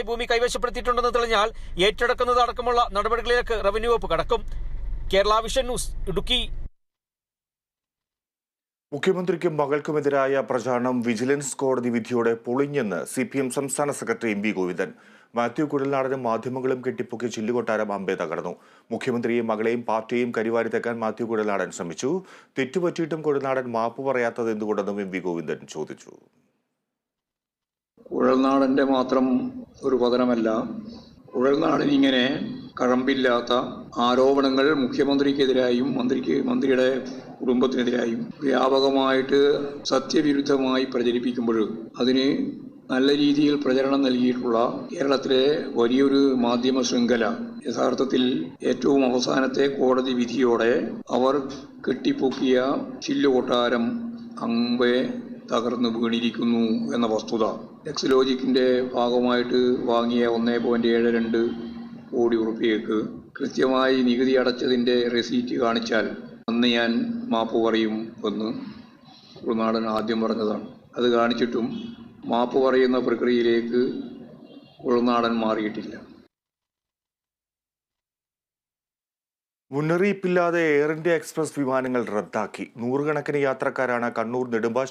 ഭൂമി കൈവശപ്പെടുത്തിയിട്ടുണ്ടെന്ന് തെളിഞ്ഞാൽ ഏറ്റെടുക്കുന്നത് അടക്കമുള്ള നടപടികളിലേക്ക് റവന്യൂ വകുപ്പ് കടക്കും. Kerala vision news Idukki. മുഖ്യമന്ത്രിക്കും മകൾക്കുമെതിരായ പ്രചാരണം വിജിലൻസ് കോടതി വിധിയോടെ പൊളിഞ്ഞെന്ന് സി പി എം സംസ്ഥാന secretary M V Govindan. Mathew കുഴൽനാടനും മാധ്യമങ്ങളും കെട്ടിപ്പൊക്കി ചില്ലുകൊട്ടാരം അമ്പേ തകർന്നു. മുഖ്യമന്ത്രിയെയും മകളെയും പാർട്ടിയെയും കരിവാരി തെക്കാൻ മാത്യു കുഴൽനാടൻ ശ്രമിച്ചു. തെറ്റുപറ്റിയിട്ടും കുഴൽനാടൻ മാപ്പ് പറയാത്തത് എന്തുകൊണ്ടെന്നും എം വി ഗോവിന്ദൻ ചോദിച്ചു. കുഴൽനാടന്റെ മാത്രം ഒരു പതനമല്ല. കുഴൽനാടനിങ്ങനെ കഴമ്പില്ലാത്ത ആരോപണങ്ങൾ മുഖ്യമന്ത്രിക്കെതിരായും മന്ത്രിക്ക് മന്ത്രിയുടെ കുടുംബത്തിനെതിരായും വ്യാപകമായിട്ട് സത്യവിരുദ്ധമായി പ്രചരിപ്പിക്കുമ്പോൾ അതിന് നല്ല രീതിയിൽ പ്രചരണം നൽകിയിട്ടുള്ള കേരളത്തിലെ വലിയൊരു മാധ്യമ ശൃംഖല യഥാർത്ഥത്തിൽ ഏറ്റവും അവസാനത്തെ കോടതി വിധിയോടെ അവർ കെട്ടിപ്പൊക്കിയ ചില്ലുകൊട്ടാരം അമ്പെ തകർന്നു വീണിരിക്കുന്നു എന്ന വസ്തുത. എക്സലോജിക്കിന്റെ ഭാഗമായിട്ട് വാങ്ങിയ ഒന്നേ പോയിന്റ് ഏഴ് രണ്ട് കോടി ഉറുപ്പികൾക്ക് കൃത്യമായി നികുതി അടച്ചതിന്റെ റെസീറ്റ് കാണിച്ചാൽ അന്ന് ഞാൻ മാപ്പ് പറയും എന്ന് ഉൾനാടൻ ആദ്യം പറഞ്ഞതാണ്. അത് കാണിച്ചിട്ടും മാപ്പ് പറയുന്ന പ്രക്രിയയിലേക്ക് ഉൾനാടൻ മാറിയിട്ടില്ല. മുന്നറിയിപ്പില്ലാതെ എയർ ഇന്ത്യ എക്സ്പ്രസ് വിമാനങ്ങൾ റദ്ദാക്കി. നൂറുകണക്കിന് യാത്രക്കാരാണ് കണ്ണൂർ നെടുമ്പാശ്ശേരി